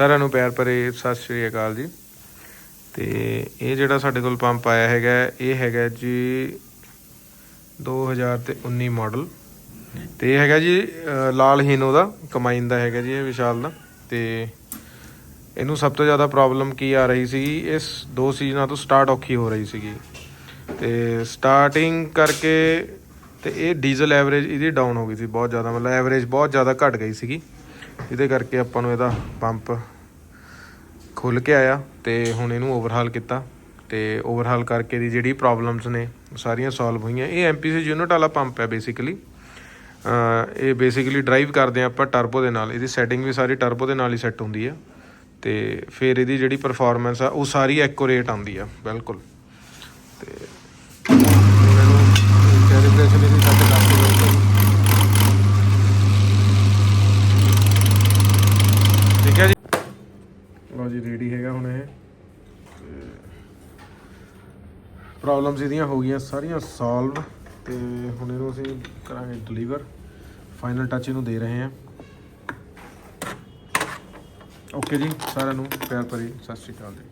ਸਾਰਿਆਂ ਨੂੰ ਪਿਆਰ ਭਰੇ ਸਤਿ ਸ਼੍ਰੀ ਅਕਾਲ ਜੀ। ਤੇ ਇਹ ਜਿਹੜਾ ਸਾਡੇ ਕੋਲ ਪੰਪ ਆਇਆ ਹੈਗਾ, ਇਹ ਹੈਗਾ ਜੀ 2019 ਮਾਡਲ। ਤੇ ਇਹ ਹੈਗਾ ਜੀ ਲਾਲ ਹੀਨੋ ਦਾ ਕਮਾਈਨ ਦਾ ਹੈਗਾ ਜੀ ਇਹ ਵਿਸ਼ਾਲ ਦਾ। ਤੇ ਇਹਨੂੰ ਸਭ ਤੋਂ ਜ਼ਿਆਦਾ ਪ੍ਰੋਬਲਮ ਕੀ ਆ ਰਹੀ ਸੀ ਇਸ ਦੋ ਸੀਜ਼ਨਾਂ ਤੋਂ ਸਟਾਰਟ ਔਖੀ ਹੋ ਰਹੀ ਸੀਗੀ। ਤੇ ਸਟਾਰਟਿੰਗ ਕਰਕੇ ਤੇ ਇਹ ਡੀਜ਼ਲ ਐਵਰੇਜ ਇਹਦੀ ਡਾਊਨ ਹੋ ਗਈ ਸੀ ਬਹੁਤ ਜ਼ਿਆਦਾ, ਮਤਲਬ ਐਵਰੇਜ ਬਹੁਤ ਜ਼ਿਆਦਾ ਘਟ ਗਈ ਸੀਗੀ। ਇਹਦੇ ਕਰਕੇ ਆਪਾਂ ਨੂੰ ਇਹਦਾ ਪੰਪ ਖੁੱਲ ਕੇ ਆਇਆ ਤੇ ਹੁਣ ਇਹਨੂੰ ਓਵਰਹਾਲ ਕੀਤਾ ਤੇ ਓਵਰਹਾਲ ਕਰਕੇ ਦੀ ਜਿਹੜੀ ਪ੍ਰੋਬਲਮਸ ਨੇ ਸਾਰੀਆਂ ਸੋਲਵ ਹੋਈਆਂ। ਇਹ ਐਮਪੀਸੀ ਯੂਨਿਟ ਵਾਲਾ ਪੰਪ ਹੈ ਬੇਸਿਕਲੀ ਇਹ ਬੇਸਿਕਲੀ ਡਰਾਈਵ ਕਰਦੇ ਆ ਆਪਾਂ ਟਰਬੋ ਦੇ ਨਾਲ। ਇਹਦੀ ਸੈਟਿੰਗ ਵੀ ਸਾਰੀ ਟਰਬੋ ਦੇ ਨਾਲ ਹੀ ਸੈੱਟ ਹੁੰਦੀ ਆ ਤੇ ਫਿਰ ਇਹਦੀ ਜਿਹੜੀ ਪਰਫਾਰਮੈਂਸ ਆ ਉਹ ਸਾਰੀ ਐਕੂਰੇਟ ਆਉਂਦੀ ਆ, ਬਿਲਕੁਲ। ਤੇ ਮੈਨੂੰ ਕੈਲੀਬ੍ਰੇਸ਼ਨ ਇਹਦੀ ਸੈੱਟ ਕਰਕੇ ਬਿਲਕੁਲ ਠੀਕ ਹੈ ਜੀ ਲਓ ਜੀ ਰੈਡੀ ਹੈਗਾ ਹੁਣ ਇਹ। ਪ੍ਰੋਬਲਮਸ ਇਹਦੀਆਂ ਹੋ ਗਈਆਂ ਸਾਰੀਆਂ ਸੋਲਵ ਤੇ ਹੁਣ ਇਹਨੂੰ ਅਸੀਂ ਕਰਾਂਗੇ ਡਿਲੀਵਰ ਫਾਈਨਲ ਟੱਚ ਇਹਨੂੰ ਦੇ ਰਹੇ ਹਾਂ। ਓਕੇ ਜੀ, ਸਾਰਿਆਂ ਨੂੰ ਪਿਆਰ ਭਰੀ ਸਤਿ ਸ਼੍ਰੀ ਅਕਾਲ ਜੀ।